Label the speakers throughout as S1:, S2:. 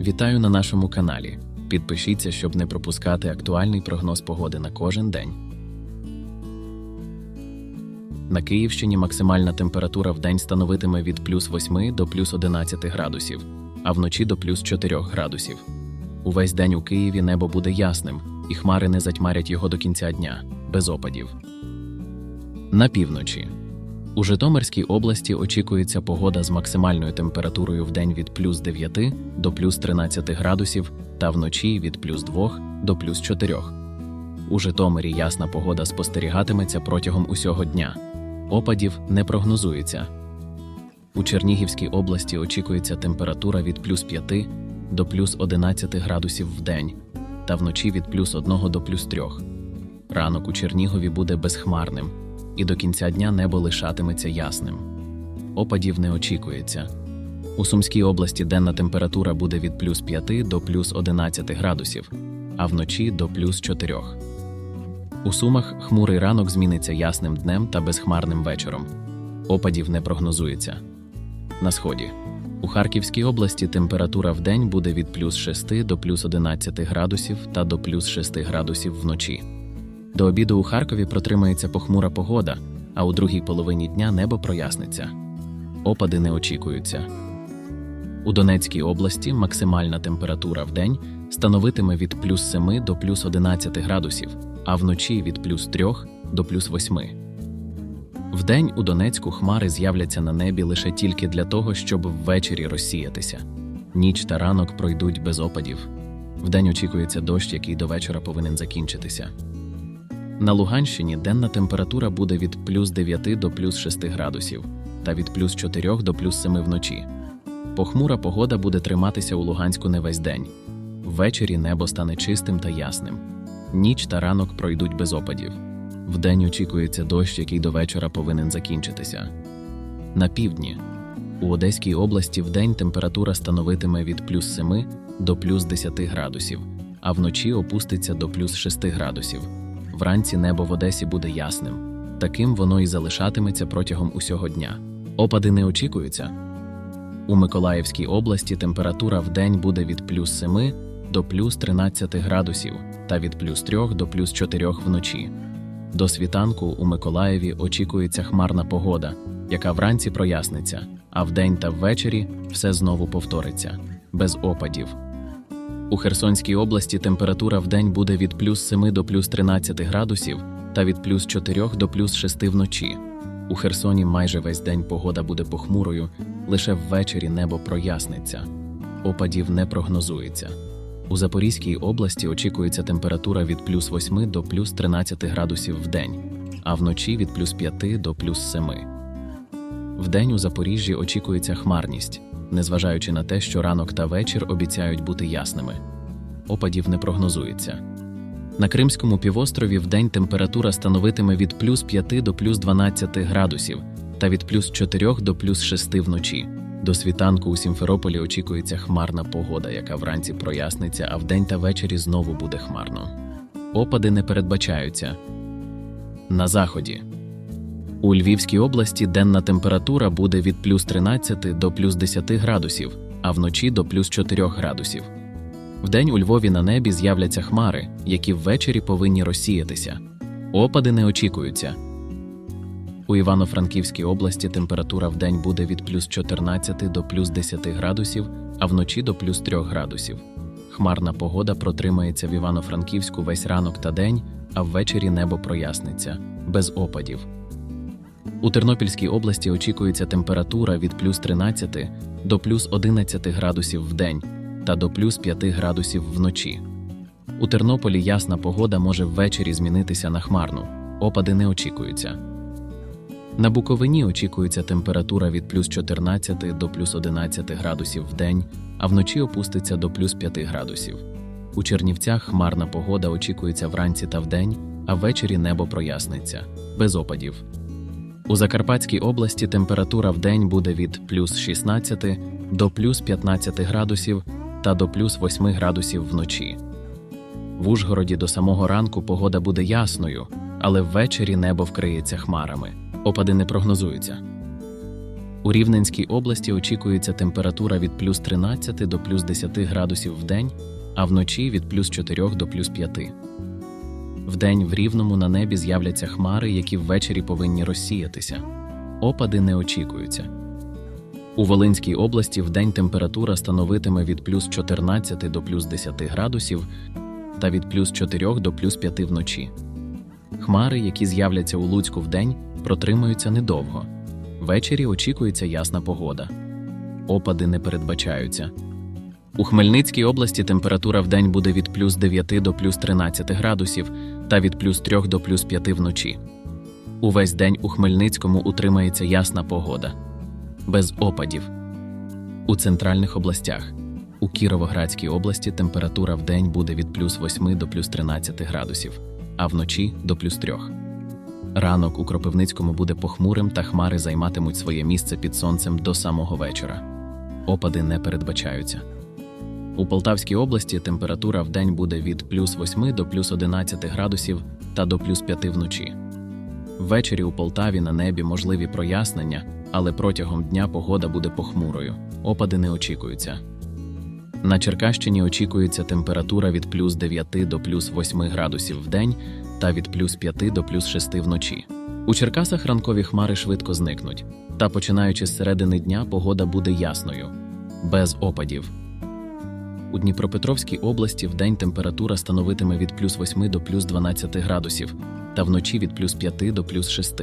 S1: Вітаю на нашому каналі. Підпишіться, щоб не пропускати актуальний прогноз погоди на кожен день. На Київщині максимальна температура в день становитиме від плюс 8 до плюс 11 градусів, а вночі до плюс 4 градусів. Увесь день у Києві небо буде ясним, і хмари не затьмарять його до кінця дня, без опадів. На півночі. У Житомирській області очікується погода з максимальною температурою в день від плюс 9 до плюс 13 градусів та вночі від плюс 2 до плюс 4. У Житомирі ясна погода спостерігатиметься протягом усього дня. Опадів не прогнозується. У Чернігівській області очікується температура від плюс 5 до плюс 11 градусів в день та вночі від плюс 1 до плюс 3. Ранок у Чернігові буде безхмарним, і до кінця дня небо лишатиметься ясним. Опадів не очікується. У Сумській області денна температура буде від плюс 5 до плюс 11 градусів, а вночі до плюс 4. У Сумах хмурий ранок зміниться ясним днем та безхмарним вечором. Опадів не прогнозується. На сході. У Харківській області температура в день буде від плюс 6 до плюс 11 градусів та до плюс 6 градусів вночі. До обіду у Харкові протримається похмура погода, а у другій половині дня небо проясниться. Опади не очікуються. У Донецькій області максимальна температура в день становитиме від плюс 7 до плюс 11 градусів, а вночі від плюс 3 до плюс 8. Вдень у Донецьку хмари з'являться на небі лише тільки для того, щоб ввечері розсіятися. Ніч та ранок пройдуть без опадів. Вдень очікується дощ, який до вечора повинен закінчитися. На Луганщині денна температура буде від плюс 9 до плюс 6 градусів та від плюс 4 до плюс 7 вночі. Похмура погода буде триматися у Луганську не весь день. Ввечері небо стане чистим та ясним. Ніч та ранок пройдуть без опадів. Вдень очікується дощ, який до вечора повинен закінчитися. На півдні. У Одеській області вдень температура становитиме від плюс 7 до плюс 10 градусів, а вночі опуститься до плюс 6 градусів. Вранці небо в Одесі буде ясним. Таким воно і залишатиметься протягом усього дня. Опади не очікуються. У Миколаївській області температура в день буде від плюс 7 до плюс 13 градусів та від плюс 3 до плюс 4 вночі. До світанку у Миколаєві очікується хмарна погода, яка вранці проясниться, а вдень та ввечері все знову повториться без опадів. У Херсонській області температура вдень буде від плюс 7 до плюс 13 градусів та від плюс 4 до плюс 6 вночі. У Херсоні майже весь день погода буде похмурою, лише ввечері небо проясниться. Опадів не прогнозується. У Запорізькій області очікується температура від плюс 8 до плюс 13 градусів в день, а вночі від плюс 5 до плюс 7. Вдень у Запоріжжі очікується хмарність, незважаючи на те, що ранок та вечір обіцяють бути ясними. Опадів не прогнозується. На Кримському півострові вдень температура становитиме від плюс 5 до плюс 12 градусів та від плюс 4 до плюс 6 вночі. До світанку у Сімферополі очікується хмарна погода, яка вранці проясниться, а вдень та ввечері знову буде хмарно. Опади не передбачаються. На заході. У Львівській області денна температура буде від плюс 13 до плюс 10 градусів, а вночі до плюс 4 градусів. Вдень у Львові на небі з'являться хмари, які ввечері повинні розсіятися. Опади не очікуються. У Івано-Франківській області температура вдень буде від плюс 14 до плюс 10 градусів, а вночі до плюс 3 градусів. Хмарна погода протримається в Івано-Франківську весь ранок та день, а ввечері небо проясниться без опадів. У Тернопільській області очікується температура від плюс 13 до плюс 11 градусів в день та до плюс 5 градусів вночі. У Тернополі ясна погода може ввечері змінитися на хмарну. Опади не очікуються. На Буковині очікується температура від плюс 14 до плюс 11 градусів в день, а вночі опуститься до плюс 5 градусів. У Чернівцях хмарна погода очікується вранці та вдень, а ввечері небо проясниться без опадів. У Закарпатській області температура в день буде від плюс 16 до плюс 15 градусів та до плюс 8 градусів вночі. В Ужгороді до самого ранку погода буде ясною, але ввечері небо вкриється хмарами. Опади не прогнозуються. У Рівненській області очікується температура від плюс 13 до плюс 10 градусів в день, а вночі від плюс 4 до плюс 5. Вдень в Рівному на небі з'являться хмари, які ввечері повинні розсіятися. Опади не очікуються. У Волинській області вдень температура становитиме від плюс 14 до плюс 10 градусів та від плюс 4 до плюс 5 вночі. Хмари, які з'являться у Луцьку вдень, протримаються недовго. Ввечері очікується ясна погода. Опади не передбачаються. У Хмельницькій області температура вдень буде від плюс 9 до плюс 13 градусів та від плюс 3 до плюс 5 вночі. Увесь день у Хмельницькому утримається ясна погода. Без опадів. У центральних областях. У Кіровоградській області температура вдень буде від плюс 8 до плюс 13 градусів, а вночі до плюс 3. Ранок у Кропивницькому буде похмурим та хмари займатимуть своє місце під сонцем до самого вечора. Опади не передбачаються. У Полтавській області температура вдень буде від плюс 8 до плюс 11 градусів та до плюс 5 вночі. Ввечері у Полтаві на небі можливі прояснення, але протягом дня погода буде похмурою. Опади не очікуються. На Черкащині очікується температура від плюс 9 до плюс 8 градусів в день та від плюс 5 до плюс 6 вночі. У Черкасах ранкові хмари швидко зникнуть, та починаючи з середини дня погода буде ясною, без опадів. У Дніпропетровській області вдень температура становитиме від плюс 8 до плюс 12 градусів, та вночі від плюс 5 до плюс 6.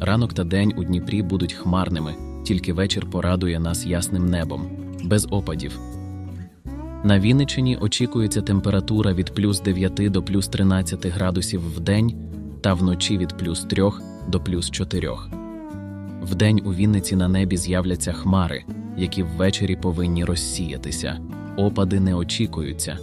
S1: Ранок та день у Дніпрі будуть хмарними, тільки вечір порадує нас ясним небом, без опадів. На Вінниччині очікується температура від плюс 9 до плюс 13 градусів в день та вночі від плюс 3 до плюс 4. Вдень у Вінниці на небі з'являться хмари, які ввечері повинні розсіятися. Опади не очікуються.